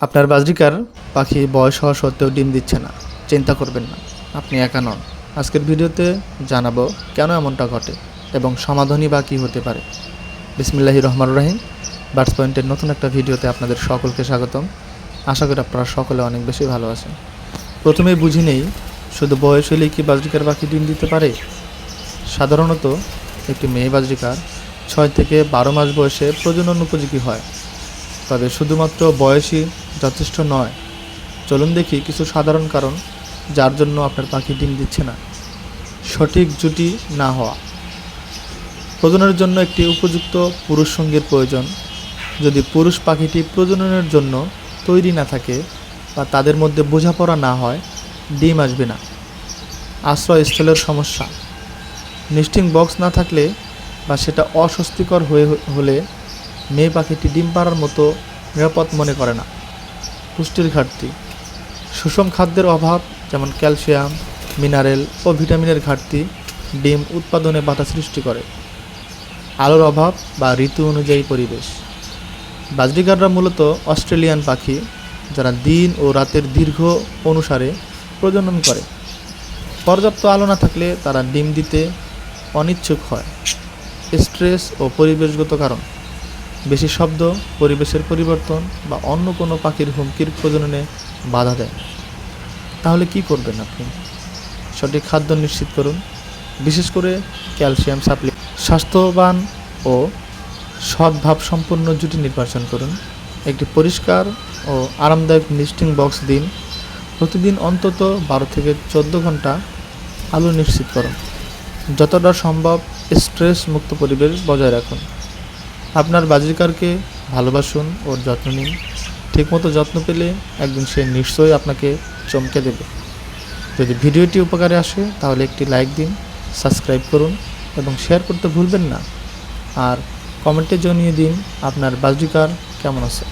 আপনার বাজরিকার পাখি বয়স হওয়া সত্ত্বেও ডিম দিচ্ছে না। চিন্তা করবেন না, আপনি একা নন। আজকের ভিডিওতে জানাব কেন এমনটা ঘটে এবং সমাধানই বা কী হতে পারে। বিসমিল্লাহি রহমান রাহিম। বার্স পয়েন্টের নতুন একটা ভিডিওতে আপনাদের সকলকে স্বাগতম। আশা করি আপনারা সকলে অনেক বেশি ভালো আছেন। প্রথমেই বুঝি নেই, শুধু বয়স হলেই কি বাজরিকার পাখি ডিম দিতে পারে? সাধারণত একটি মেয়ে বাজরিকার ছয় থেকে বারো মাস বয়সে প্রজনন উপযোগী হয়। তবে শুধুমাত্র বয়সই যথেষ্ট নয়। চলুন দেখি কিছু সাধারণ কারণ যার জন্য আপনার পাখি ডিম দিচ্ছে না। সঠিক জুটি না হওয়া। প্রজননের জন্য একটি উপযুক্ত পুরুষ সঙ্গীর প্রয়োজন। যদি পুরুষ পাখিটি প্রজননের জন্য তৈরি না থাকে বা তাদের মধ্যে বোঝাপড়া না হয়, ডিম আসবে না। আশ্রয়স্থলের সমস্যা। নেস্টিং বক্স না থাকলে বা সেটা অস্বস্তিকর হয়ে হলে মেয়ে পাখিটি ডিম পাড়ার মতো নিরাপদ মনে করে না। পুষ্টির ঘাটতি। সুষম খাদ্যের অভাব, যেমন ক্যালসিয়াম, মিনারেল ও ভিটামিনের ঘাটতি ডিম উৎপাদনে বাধা সৃষ্টি করে। আলোর অভাব বা ঋতু অনুযায়ী পরিবেশ। বাজরিগাররা মূলত অস্ট্রেলিয়ান পাখি, যারা দিন ও রাতের দীর্ঘ অনুসারে প্রজনন করে। পর্যাপ্ত আলো না থাকলে তারা ডিম দিতে অনিচ্ছুক হয়। স্ট্রেস ও পরিবেশগত কারণ। বেশি শব্দ, পরিবেশের পরিবর্তন বা অন্য কোনো পাখির হুমকির প্রজননে বাধা দেয়। তাহলে কি করবেন আপনি? সঠিক খাদ্য নিশ্চিত করুন, বিশেষ করে ক্যালসিয়াম সাপ্লি স্বাস্থ্যবান ও সদ্ভাব সম্পন্ন জুটি নির্বাচন করুন। একটি পরিষ্কার ও আরামদায়ক নিস্টিং বক্স দিন। প্রতিদিন অন্তত বারো থেকে চোদ্দ ঘণ্টা আলো নিশ্চিত করুন। যতটা সম্ভব স্ট্রেস মুক্ত পরিবেশ বজায় রাখুন। আপনার বাজিকারকে ভালোবাসুন, ওর যত্ন নিন। ঠিকমতো যত্ন পেলে একদিন সে নিশ্চয়ই আপনাকে চমকে দেবে। যদি ভিডিওটি উপকারে আসে, তাহলে একটি লাইক দিন, সাবস্ক্রাইব করুন এবং শেয়ার করতে ভুলবেন না। আর কমেন্টে জানিয়ে দিন আপনার বাজিকার কেমন আছে।